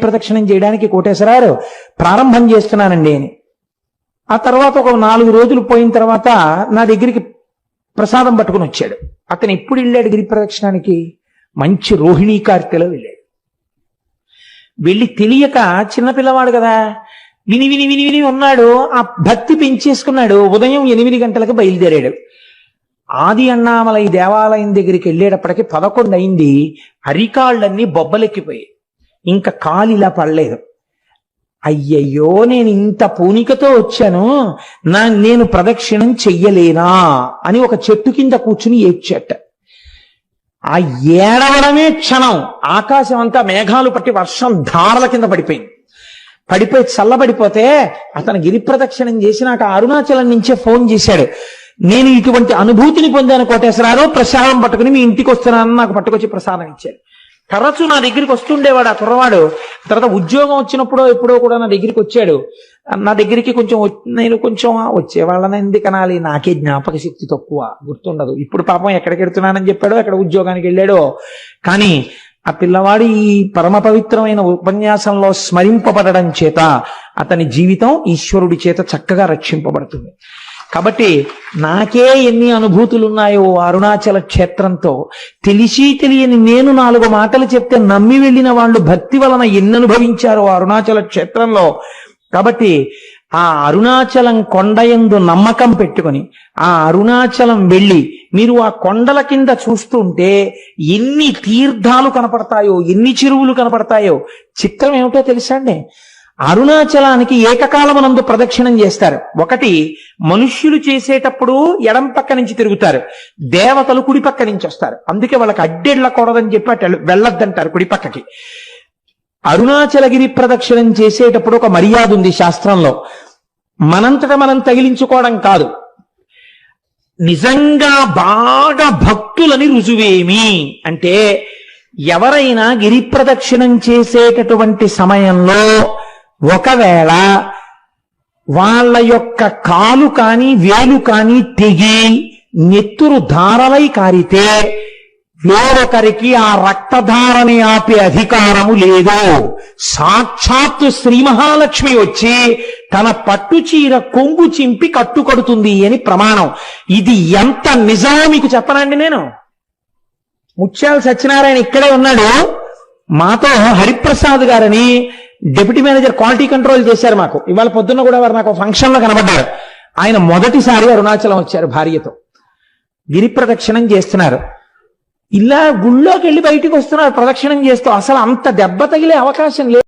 ప్రదక్షిణం చేయడానికి కోటేశ్వరారు ప్రారంభం చేస్తున్నానండి అని. ఆ తర్వాత ఒక నాలుగు రోజులు పోయిన తర్వాత నా దగ్గరికి ప్రసాదం పట్టుకుని వచ్చాడు. అతను ఎప్పుడు వెళ్ళాడు గిరి ప్రదక్షిణానికి? మంచి రోహిణీ కార్తెలో వెళ్ళాడు. వెళ్ళి తెలియక చిన్నపిల్లవాడు కదా విని విని విని విని ఉన్నాడు. ఆ భక్తి పెంచేసుకున్నాడు. ఉదయం ఎనిమిది గంటలకు బయలుదేరాడు. ఆది అన్నామలై దేవాలయం దగ్గరికి వెళ్ళేటప్పటికి పదకొండు అయింది. అరికాళ్ళన్నీ బొబ్బలెక్కిపోయాయి. ఇంకా కాలు ఇలా పడలేదు. అయ్యయ్యో నేను ఇంత పూనికతో వచ్చాను నా నేను ప్రదక్షిణం చెయ్యలేనా అని ఒక చెట్టు కింద కూర్చుని ఏడ్చేట. ఆ ఏడవడమే క్షణం. ఆకాశం అంతా మేఘాలు పట్టి వర్షం ధారల కింద పడిపోయింది. పడిపోయి చల్లబడిపోతే అతను గిరి ప్రదక్షిణం చేసి నాకు అరుణాచలం నుంచే ఫోన్ చేశాడు. నేను ఇటువంటి అనుభూతిని పొందాను కోటేశ్వరారు ప్రసాదం పట్టుకుని మీ ఇంటికి వస్తున్నానని నాకు పట్టుకొచ్చి ప్రసాదం ఇచ్చాడు. తరచు నా దగ్గరికి వస్తుండేవాడు ఆ కుర్రవాడు. తర్వాత ఉద్యోగం వచ్చినప్పుడో ఎప్పుడో కూడా నా దగ్గరికి వచ్చాడు. నా దగ్గరికి కొంచెం నేను కొంచెం వచ్చేవాళ్ళని ఎందుకు అనాలి? నాకే జ్ఞాపక శక్తి తక్కువ గుర్తుండదు. ఇప్పుడు పాపం ఎక్కడికి వెళ్తున్నానని చెప్పాడో ఎక్కడ ఉద్యోగానికి వెళ్ళాడో. కానీ ఆ పిల్లవాడు ఈ పరమ పవిత్రమైన ఉపన్యాసంలో స్మరింపబడడం చేత అతని జీవితం ఈశ్వరుడి చేత చక్కగా రక్షింపబడుతుంది. కాబట్టి నాకే ఎన్ని అనుభూతులు ఉన్నాయో అరుణాచల క్షేత్రంతో తెలిసి తెలియని నేను నాలుగు మాటలు చెప్తే నమ్మి వెళ్ళిన వాళ్ళు భక్తి వలన ఎన్ని అనుభవించారో అరుణాచల క్షేత్రంలో. కాబట్టి ఆ అరుణాచలం కొండయందు నమ్మకం పెట్టుకొని ఆ అరుణాచలం వెళ్ళి మీరు ఆ కొండల కింద చూస్తుంటే ఎన్ని తీర్థాలు కనపడతాయో ఎన్ని చెరువులు కనపడతాయో చిత్రం ఏమిటో తెలుసా అండి? అరుణాచలానికి ఏకకాలమునందు ప్రదక్షిణం చేస్తారు. ఒకటి మనుష్యులు చేసేటప్పుడు ఎడం పక్క నుంచి తిరుగుతారు. దేవతలు కుడి పక్క నుంచి వస్తారు. అందుకే వాళ్ళకి అడ్డెళ్ళకూడదని చెప్పి అటు వెళ్ళొద్దంటారు కుడి పక్కకి. అరుణాచలగిరి ప్రదక్షిణం చేసేటప్పుడు ఒక మర్యాద ఉంది శాస్త్రంలో. మనంతట మనం తగిలించుకోవడం కాదు. నిజంగా బాగా భక్తులని రుజువేమి? అంటే ఎవరైనా గిరి ప్రదక్షిణం చేసేటటువంటి సమయంలో ఒకవేళ వాళ్ళ యొక్క కాలు కాని వేలు కాని తెగి నెత్తురు ధారలై కారితే వేరొకరికి ఆ రక్తధారని ఆపే అధికారము లేదు. సాక్షాత్తు శ్రీ మహాలక్ష్మి వచ్చి తన పట్టు చీర కొంగు చింపి కట్టుకడుతుంది అని ప్రమాణం. ఇది ఎంత నిజమో మీకు చెప్పనండి నేను. ముత్యాల సత్యనారాయణ ఇక్కడే ఉన్నాడు. మాతో హరిప్రసాద్ గారని డిప్యూటీ మేనేజర్ క్వాలిటీ కంట్రోల్ చేశారు మాకు. ఇవాళ పొద్దున్న కూడా వారు నాకు ఫంక్షన్లో కనబడ్డారు. ఆయన మొదటిసారి అరుణాచలం వచ్చారు భార్యతో. గిరి ప్రదక్షిణం చేస్తున్నారు. ఇలా గుళ్ళోకి వెళ్ళి బయటికి వస్తున్నారు ప్రదక్షిణం చేస్తూ. అసలు అంత దెబ్బ తగిలే అవకాశం లేదు.